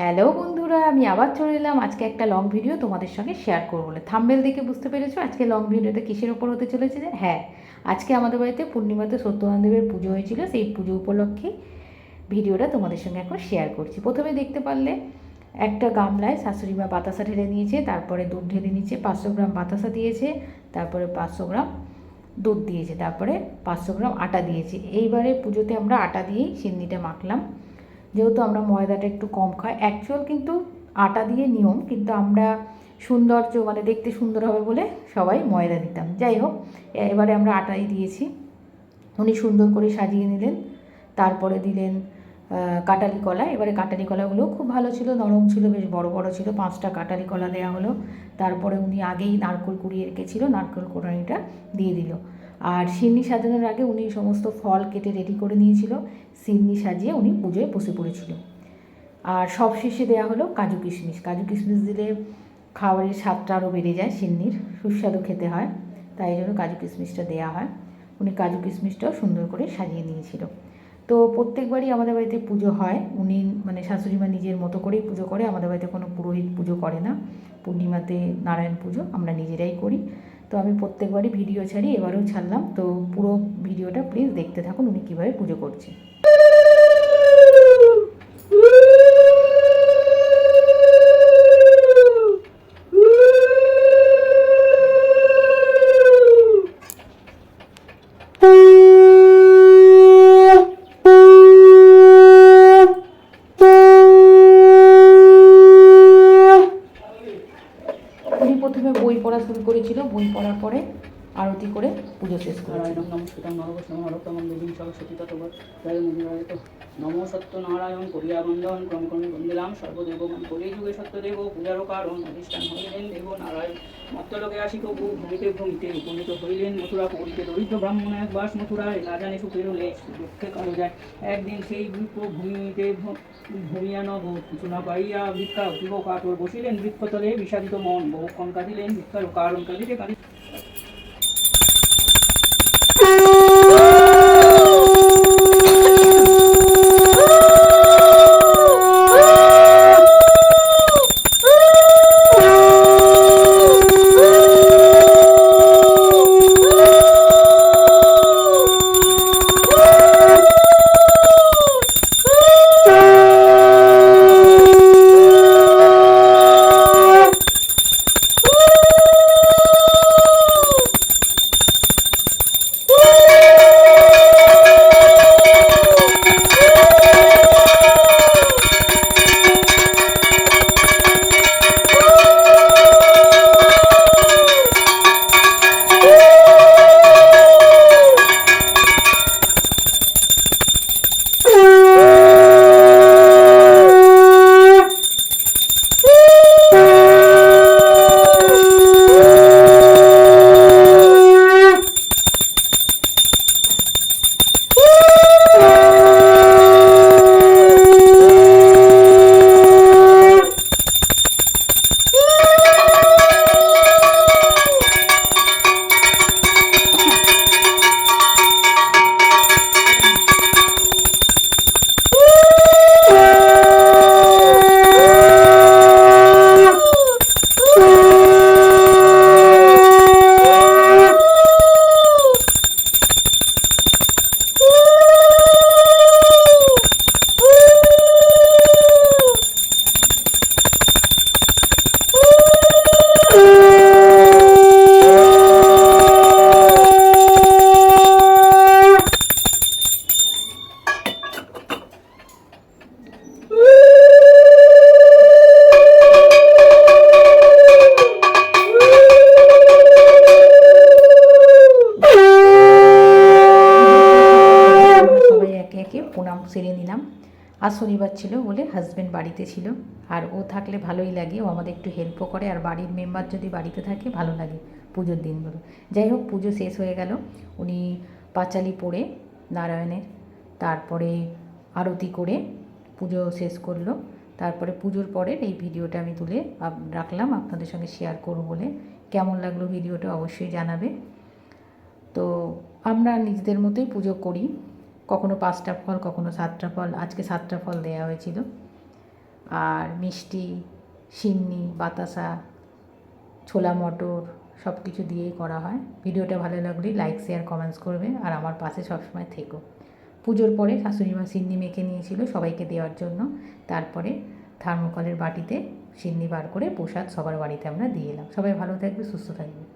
Hello বন্ধুরা, আমি আবার চলে এলাম। আজকে একটা লং ভিডিও তোমাদের সঙ্গে শেয়ার করব বলে। থাম্বেল দেখে বুঝতে পেরেছ? আজকে লং ভিডিওতে কিসের ওপর হতে চলেছে যে? হ্যাঁ আজকে আমাদের বাড়িতে পূর্ণিমাতে সত্যনারায়ণ দেবের পুজো হয়েছিল। সেই পুজো উপলক্ষে ভিডিওটা তোমাদের সঙ্গে এখন শেয়ার করছি। প্রথমে দেখতে পারলে একটা গামলায় শাশুড়ি মা বাতাসা ঢেলে নিয়েছে, তারপরে দুধ ঢেলে নিয়েছে, পাঁচশো গ্রাম বাতাসা দিয়েছে, তারপরে পাঁচশো গ্রাম দুধ দিয়েছে, তারপরে পাঁচশো গ্রাম আটা দিয়েছে। এইবারে পুজোতে আমরা আটা দিয়েই সিন্নিটা মাখলাম। যেহেতু আমরা ময়দাটা একটু কম খাই অ্যাকচুয়াল কিন্তু আটা দিয়ে নিয়ম, কিন্তু আমরা সৌন্দর্য মানে দেখতে সুন্দর হবে বলে সবাই ময়দা দিতাম। যাই হোক, এবারে আমরা আটাই দিয়েছি। উনি সুন্দর করে সাজিয়ে নিলেন, তারপরে দিলেন কাটালি কলা। এবারে কাটালি কলাগুলো খুব ভালো ছিল, নরম ছিল, বেশ বড় বড় ছিল। পাঁচটা কাটালি কলা দেওয়া হলো। তারপরে উনি আগেই নারকোল কুড়িয়ে রেখেছিল, নারকোল কোড়ানিটা দিয়ে দিল। আর সিন্নি সাজানোর আগে উনি সমস্ত ফল কেটে রেডি করে নিয়েছিল। সিন্নি সাজিয়ে উনি পুজোয় বসে পড়েছিল। আর সব শেষে দেওয়া হলো কাজু কিশমিশ। কাজু কিশমিশ দিলে খাবারের স্বাদটা আরও বেড়ে যায় সিন্নির। সুস্বাদু খেতে হয়, তাই জন্য কাজু কিশমিশটা দেওয়া হয়। উনি কাজু কিশমিশটাও সুন্দর করে সাজিয়ে নিয়েছিল। তো প্রত্যেকবারই আমাদের বাড়িতে পুজো হয়। উনি মানে শাশুড়ি মা নিজের মতো করেই পুজো করে। আমাদের বাড়িতে কোনো পুরোহিত পুজো করে না। পূর্ণিমাতে নারায়ণ পুজো আমরা নিজেরাই করি। তো আমি প্রত্যেকবারই ভিডিও ছাড়ি, এবারেও ছাড়লাম। তো পুরো ভিডিওটা প্লিজ দেখতে থাকুন, উনি কীভাবে পুজো করছে। করেছিল বই পড়ার পরে। আরতি করে পুজো শেষ করেছিল নারায়ণং নমস্কৃতং নরবস্নম নরোত্তমং দেবীং সরস্বতী ততবৎ জয় নমো সত্যনারায়ণ করিয়া বন্দন। ক্রম ক্রমে বন্দিলাম সর্বদেবগণ কলি যুগে সত্যদেব পূজারও কারণ। অধিষ্ঠান হইলেন দেব নারায়ণ মত্তলোকে আসিক বহু ভূমিতে ভূমিতে উপনীত হইলেন মথুরা। পৌরিতে দরিদ্র ব্রাহ্মণ এক বাস মথুরায় না জানে সুখের হলে দুঃখে কালো যায়। একদিন সেই বিপ্র ভূমিতে ভূমিয়া নব। কিছু না পাইয়া ভিক্ষা অতীব কাতর বসিলেন বৃক্ষতলে। বিষাদিত মন। বহুক্ষণ কাঁদিলেন ভিক্ষার কারণ কাঁদিতে কাঁদিতে আমরা প্রণাম সেরে নিলাম। আর শনিবার ছিল বলে হাজব্যান্ড বাড়িতে ছিল। আর ও থাকলে ভালোই লাগে। ও আমাদের একটু হেল্পও করে। আর বাড়ির মেম্বার যদি বাড়িতে থাকে, ভালো লাগে পুজোর দিনগুলো। যাই হোক, পুজো শেষ হয়ে গেল। উনি পাঁচালি পড়ে নারায়ণের। তারপরে আরতি করে পুজো শেষ করল। তারপরে পুজোর পরের এই ভিডিওটা আমি তুলে রাখলাম। আপনাদের সঙ্গে শেয়ার করব বলে। কেমন লাগল ভিডিওটা অবশ্যই জানাবে। তো আমরা নিজেদের মতোই পুজো করি। কখনো পাঁচটা ফল, কখনো সাতটা ফল, আজকে সাতটা ফল দেওয়া হয়েছিল। আর মিষ্টি, সিন্নি, বাতাসা, ছোলা মটর সব কিছু দিয়েই করা হয়। ভিডিওটা ভালো লাগলে লাইক শেয়ার কমেন্টস করবে আর আমার পাশে সবসময় থেকো। পুজোর পরে শাশুড়ি মা সিন্নি মেখে নিয়েছিল সবাইকে দেওয়ার জন্য। তারপরে থার্মোকলের বাটিতে সিন্নি বার করে প্রসাদ সবার বাড়িতে আমরা দিয়ে এলাম। সবাই ভালো থাকবে, সুস্থ থাকবে।